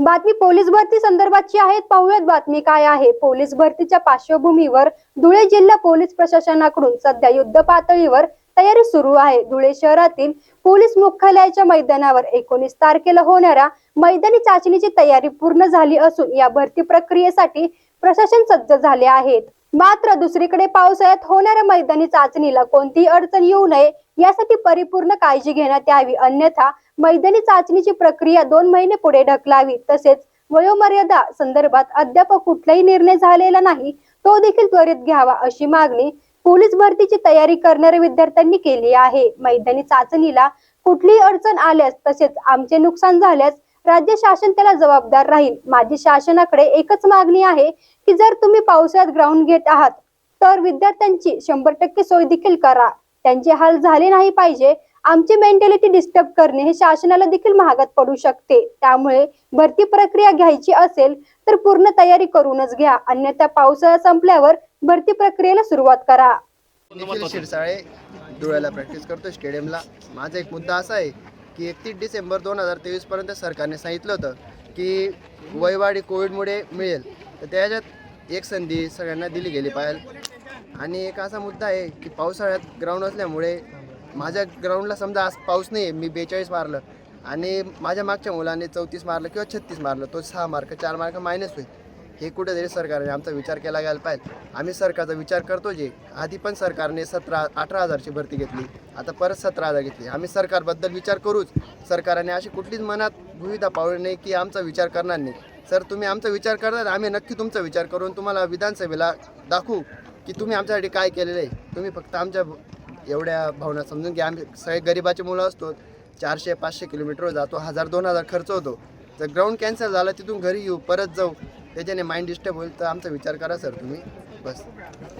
बातमी पोलीस भरती संदर्भातची आहे पाहूयात बातमी काय आहे. पोलीस भरतीच्या पार्श्वभूमीवर धुळे जिल्हा पोलीस प्रशासनाकडून सध्या युद्ध पातळीवर तयारी सुरू आहे. धुळे शहरातील पोलीस मुख्यालयाच्या मैदानावर एकोणीस तारखेला होणाऱ्या मैदानी चाचणीची तयारी पूर्ण झाली असून या भरती प्रक्रियेसाठी प्रशासन सज्ज झाले आहेत. मात्र दुसरीकडे पावसाळ्यात होणाऱ्या मैदानी चाचणीला कोणतीही अडचण येऊ नये यासाठी परिपूर्ण काळजी घेण्यात यावी. अन्यथा मैदानी चाचणीची प्रक्रिया दोन महिने पुढे ढकलावी. तसेच वयोमर्यादा संदर्भात अद्याप कुठलाही निर्णय झालेला नाही तो देखील त्वरित घ्यावा अशी मागणी पोलीस भरतीची तयारी करणाऱ्या विद्यार्थ्यांनी केली आहे. मैदानी चाचणीला कुठलीही अडचण आल्यास तसेच आमचे नुकसान झाल्यास राज्य शासन त्याला जबाबदार राहील. माझी शासनाकडे एकच मागणी आहे की जर तुम्ही पावसाळ्यात ग्राउंड घेत आहात तर विद्यार्थ्यांची शंभर टक्के सोय देखील करा. त्यांचे हाल झाले नाही पाहिजे आमची मेंटॅलिटी डिस्टर्ब करणे हे शासनाला देखील महागात पडू शकते. त्यामुळे भरती प्रक्रिया घ्यायची असेल तर पूर्ण तयारी करूनच घ्या. अन्यथा पावसाळा संपल्यावर भरती प्रक्रियेला सुरुवात करा. शिरसाळे धुळ्याला प्रॅक्टिस करतो स्टेडियमला माझा एक मुद्दा असा आहे की एकतीस डिसेंबर दोन हजार तेवीस पर्यंत सरकारने सांगितलं होतं की वयवाढी कोविडमुळे मिळेल. तर त्याच्यात एक संधी सगळ्यांना दिली गेली पाहिजे. आणि एक असा मुद्दा आहे की पावसाळ्यात ग्राउंड असल्यामुळे माझ्या ग्राउंडला समजा आज पाऊस नाही आहे मी बेचाळीस मारलं. आणि माझ्या मागच्या मुलाने चौतीस मारलं किंवा छत्तीस मारलं तो सहा मार्क चार मार्क मायनस होईल. हे कुठेतरी सरकारने आमचा विचार केला गेला पाहिजे. आम्ही सरकारचा विचार करतो जे आधी पण सरकारने सतरा अठरा हजारची भरती घेतली आता परत सतरा हजार घेतली. आम्ही सरकारबद्दल विचार करूच. सरकारने अशी कुठलीच मनात भूमिका पावली नाही की आमचा विचार करणार नाही. सर तुम्ही आमचा विचार करणार आम्ही नक्की तुमचा विचार करून तुम्हाला विधानसभेला दाखवू की तुम्ही आमच्यासाठी काय केलेलं आहे. तुम्ही फक्त आमच्या एवढ्या भावना समजून की आम्ही सगळे गरिबाचे मुलं असतो चारशे पाचशे किलोमीटर जातो हजार दोन हजार खर्च होतो. जर ग्राउंड कॅन्सल झाला तिथून घरी येऊ परत जाऊ त्याच्याने माइंड डिस्टर्ब होईल तर आमचा विचार करा सर तुम्ही. बस.